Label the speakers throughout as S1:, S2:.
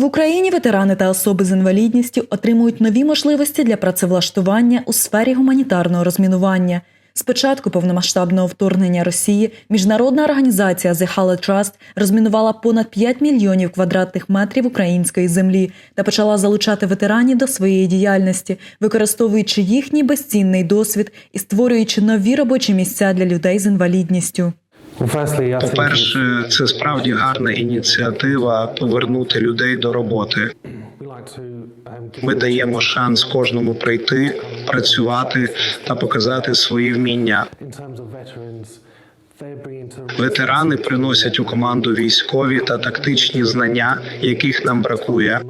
S1: В Україні ветерани та особи з інвалідністю отримують нові можливості для працевлаштування у сфері гуманітарного розмінування. З початку повномасштабного вторгнення Росії міжнародна організація The Halla Trust розмінувала понад 5 мільйонів квадратних метрів української землі та почала залучати ветеранів до своєї діяльності, використовуючи їхній безцінний досвід і створюючи нові робочі місця для людей з інвалідністю.
S2: По-перше, це справді гарна ініціатива повернути людей до роботи. Ми даємо шанс кожному прийти, працювати та показати свої вміння. Ветерани приносять у команду військові та тактичні знання, яких нам бракує.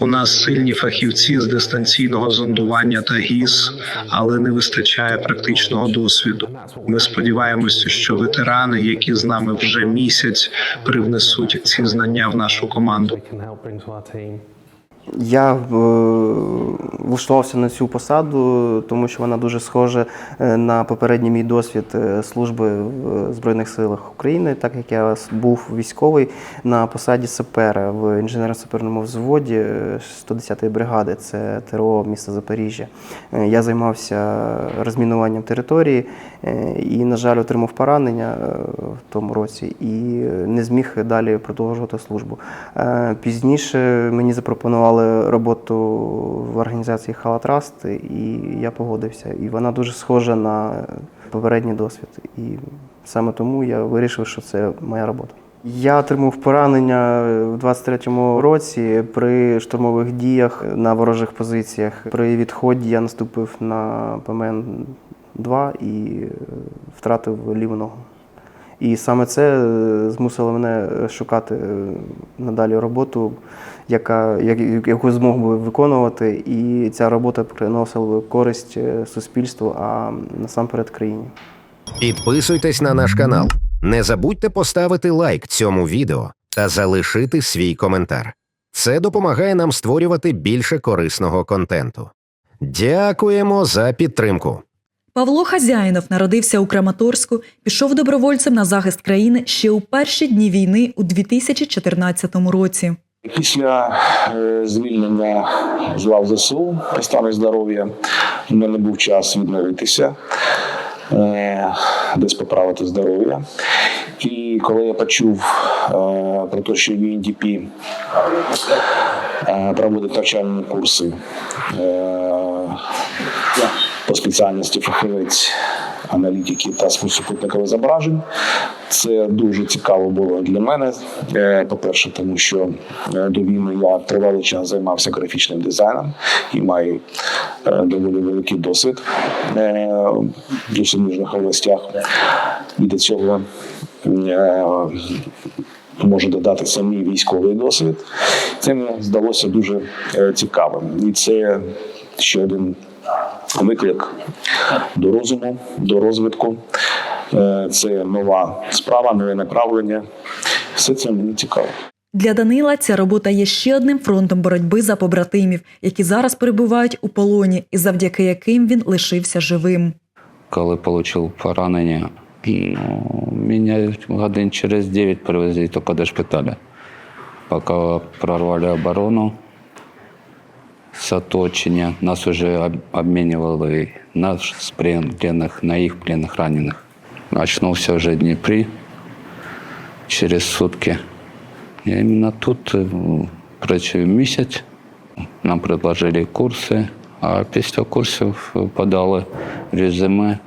S2: У нас сильні фахівці з дистанційного зондування та ГІС, але не вистачає практичного досвіду. Ми сподіваємося, що ветерани, які з нами вже місяць, привнесуть ці знання в нашу команду.
S3: Я е, влаштувався на цю посаду, тому що вона дуже схожа е, на попередній мій досвід е, служби в Збройних силах України, так як я був військовий на посаді сапера в інженерно-саперному взводі е, 110-ї бригади, це ТРО міста Запоріжжя. Е, Я займався розмінуванням території е, і, на жаль, отримав поранення е, в тому році і не зміг далі продовжувати службу. Е, Пізніше мені запропонували роботу в організації Халатраст, і я погодився. І вона дуже схожа на попередній досвід. І саме тому я вирішив, що це моя робота. Я отримав поранення в 23-му році при штурмових діях на ворожих позиціях. При відході я наступив на ПМН 2 і е, втратив ліву ногу. І саме це е, змусило мене шукати е, надалі роботу, яка, яку змог би виконувати, і ця робота приносила користь е, суспільству, а насамперед країні.
S4: Підписуйтесь на наш канал. Не забудьте поставити лайк цьому відео та залишити свій коментар. Це допомагає нам створювати більше корисного контенту. Дякуємо за підтримку.
S1: Павло Хазяїнов народився у Краматорську, пішов добровольцем на захист країни ще у перші дні війни у 2014 році.
S5: Після е, звільнення з лав ЗСУ при стані здоров'я в мене був час відновитися, е, десь поправити здоров'я. І коли я почув е, про те, що UNDP проводить навчальні курси по спеціальності фахівець аналітики та супутникових зображень. Це дуже цікаво було для мене. Е, По-перше, тому що е, до війни я тривалий час займався графічним дизайном і маю е, доволі великий досвід в суміжних областях. І до цього можу додати самі військовий досвід. Це мені здалося дуже цікавим. І це ще один виклик до розуму, до розвитку. Е, Це нова справа, нове направлення. Все це мені цікаво.
S1: Для Данила ця робота є ще одним фронтом боротьби за побратимів, які зараз перебувають у полоні, і завдяки яким він лишився живим.
S6: коли отримав поранення, ну, мене годин через 9 привезли тільки до шпиталя. Поки прорвали оборону з оточення, нас вже об- обмінювали нас з пленних на їх пленних ранених. Очнувся вже в Дніпрі через сутки. Я іменно тут е, працюю місяць. Нам предложили курси, а після курсів подали резюме.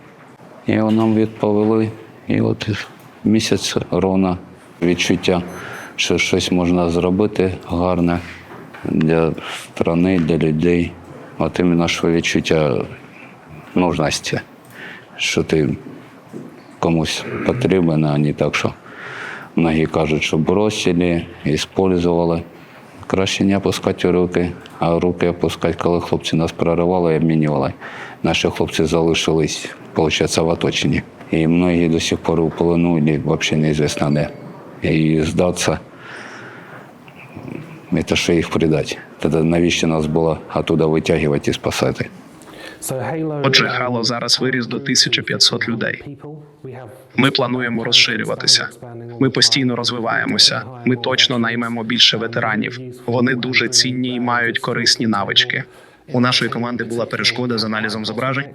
S6: І нам відповіли. І от місяць ровно відчуття, що щось можна зробити гарне для країни, для людей. От іменно що відчуття нужності, що ти комусь потрібен, а не так, що многі кажуть, що бросили, использовали. Краще не опускати руки, а руки опускати, коли хлопці нас проривали і обмінювали. Наші хлопці залишились, виходить, в оточенні. І многі до сих пор у полону, і взагалі неізвісно де. І здатися, це що їх предать. Тоді навіщо нас було оттуда витягувати і спасати?
S2: Отже, Halo зараз виріс до 1500 людей. Ми плануємо розширюватися. Ми постійно розвиваємося. Ми точно наймемо більше ветеранів. Вони дуже цінні і мають корисні навички. У нашої команди була перешкода з аналізом зображень.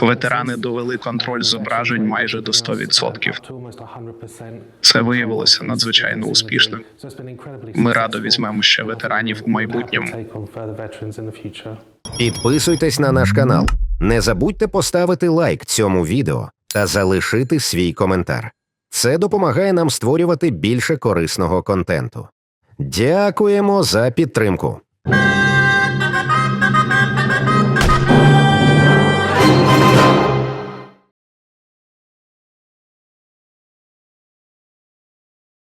S2: Ветерани довели контроль зображень майже до 100%. Це виявилося надзвичайно успішним. Ми радо візьмемо ще ветеранів у майбутньому.
S4: Підписуйтесь на наш канал. Не забудьте поставити лайк цьому відео та залишити свій коментар. Це допомагає нам створювати більше корисного контенту. Дякуємо за підтримку.